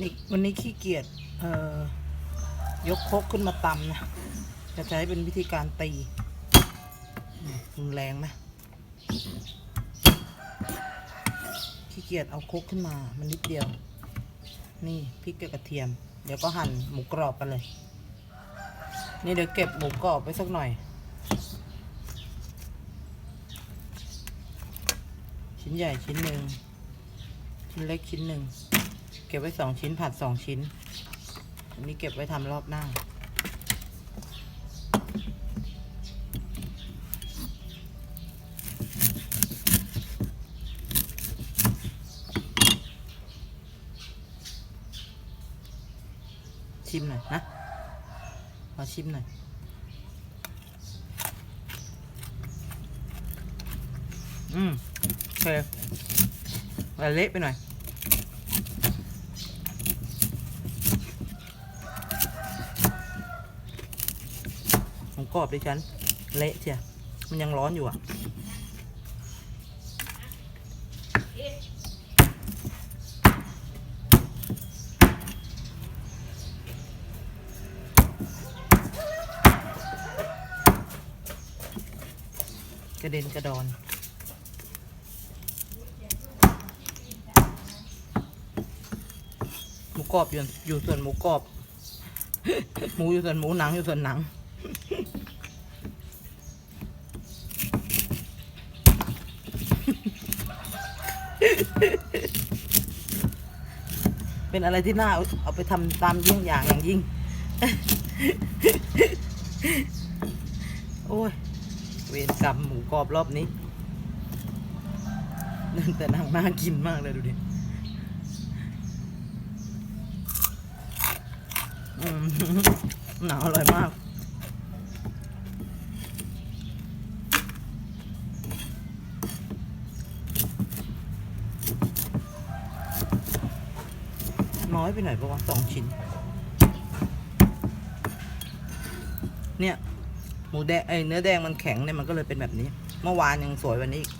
นี่วันนี้ขี้เกียจเอ่อยกคกขึ้นมาตำนะ จะใช้เป็นวิธีการตีรุนแรงไหมขี้เกียจเอาคกขึ้นมา มันนิดเดียว นี่พริกกับกระเทียม เดี๋ยวก็หั่นหมูกรอบกันเลย นี่เดี๋ยวเก็บหมูกรอบไว้สักหน่อย ชิ้นใหญ่ชิ้นหนึ่ง ชิ้นเล็กชิ้นหนึ่ง เก็บไว้สองชิ้นผัดสองชิ้น อันนี้เก็บไว้ทำรอบหน้า ชิมหน่อยนะขอชิมหน่อยอืมโอเคแต่เละไปหน่อย กรอบดิฉัน เละเชียมันยังร้อนอยู่อะ กระเด็นกระดอนหมูกรอบอยู่อยู่ส่วนหมูกรอบ หมูอยู่ส่วนหมูหนังอยู่ส่วนหนัง เป็นอะไรที่น่าเอาไปทำตามยิ่งอย่างอย่างยิ่ง โอ้ย เวรกรรมหมูกรอบรอบนี้นั่นแต่นางน่ากินมากเลยดูดิอืมหนาวอร่อยมาก น้อยไปหน่อยปะวะสองชิ้น เนี่ย หมูแดงไอเนื้อแดงมันแข็งเนี่ยมันก็เลยเป็นแบบนี้ เมื่อวานยังสวยวันนี้อีก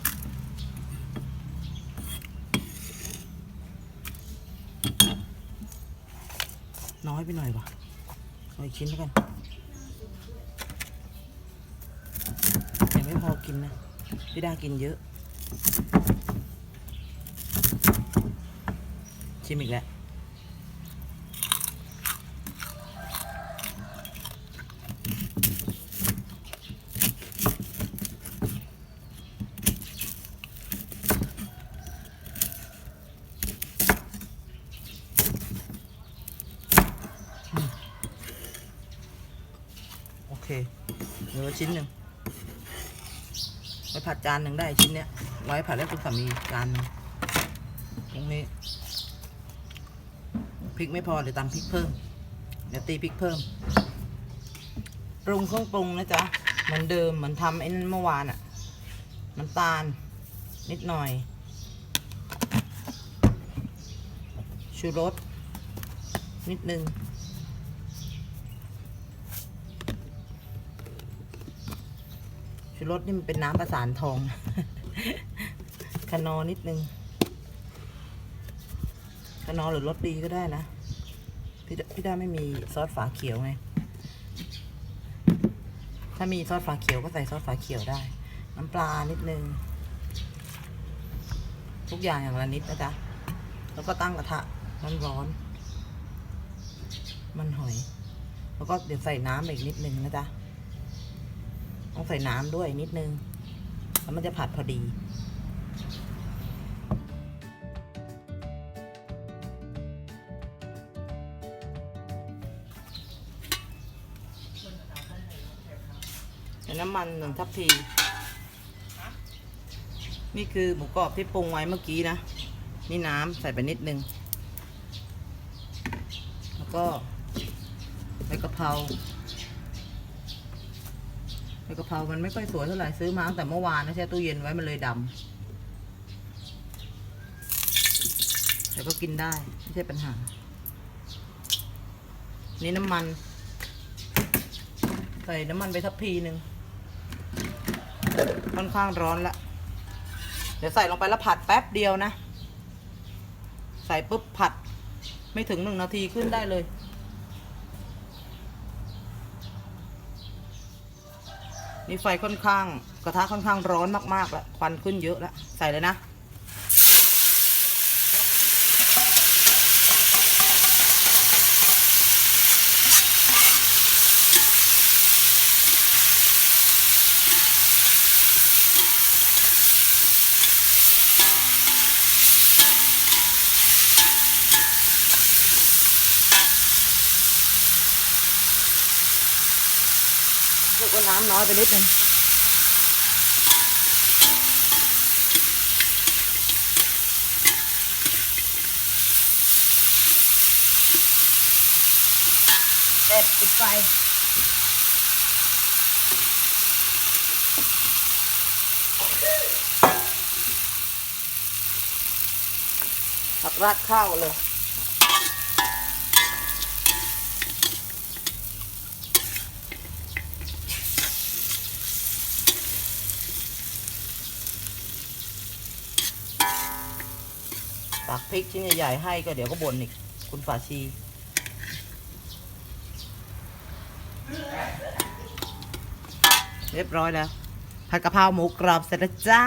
น้อยไปหน่อยวะเอาอีกชิ้นแล้วกันยังไม่พอกินนะพี่ดากินเยอะ ชิมอีกแล้ว เคเหลือชิ้นหนึ่งไว้ผัดจานหนึ่งได้ชิ้นเนี้ย ไว้ผัดให้คุณสามีจานหนึ่งตรงนี้พริกไม่พอเดี๋ยวตำพริกเพิ่ม เดี๋ยวตีพริกเพิ่ม ปรุงเครื่องปรุงนะจ๊ะ เหมือนเดิมเหมือนทำไอ้นั่นเมื่อวานอะน้ำตาล นิดหน่อย ชูรสนิดนึง ชูรสนี่มันเป็นน้ำประสานทองคานอนิดนึงคานอหรือรสดีก็ได้นะ พี่ดพี่ด้าไม่มีซอสฝาเขียวไง ถ้ามีซอสฝาเขียวก็ใส่ซอสฝาเขียวได้ น้ำปลานิดนึง ทุกอย่างอย่างละนิดนะจ๊ะ แล้วก็ตั้งกระทะร้อนๆมันหอย แล้วก็เดี๋ยวใส่น้ำอีกนิดนึงนะจ๊ะ ต้องใส่น้ำด้วยนิดนึง แล้วมันจะผัดพอดี ใส่น้ำมันหนึ่งทัพพี นี่คือหมูกรอบที่ปรุงไว้เมื่อกี้นะ นี่น้ำใส่ไปนิดนึง แล้วก็ใบกะเพรา กะเพรามันไม่ค่อยสวยเท่าไหร่ซื้อมาตั้งแต่เมื่อวานนะแช่ตู้เย็นไว้มันเลยดำแต่ก็กินได้ไม่ใช่ปัญหา นี่น้ำมัน ใส่น้ำมันไปทัพพีหนึ่งค่อนข้างร้อนละเดี๋ยวใส่ลงไปแล้วผัดแป๊บเดียวนะ ใส่ปุ๊บผัด ไม่ถึงหนึ่งนาทีขึ้นได้เลย นี่ไฟค่อนข้าง กระทะค่อนข้างร้อนมากๆแล้วควันขึ้นเยอะแล้วใส่เลยนะ กว่าน้ำน้อยไปนิดนึงเด็ดปิดไฟผักราดข้าวเลย ตักพริกชิ้นใหญ่ๆให้ก็เดี๋ยวก็บ่นอีก คุณฝาชีเรียบร้อยแล้ว ผัดกะเพราหมูกรอบเสร็จแล้วจ้า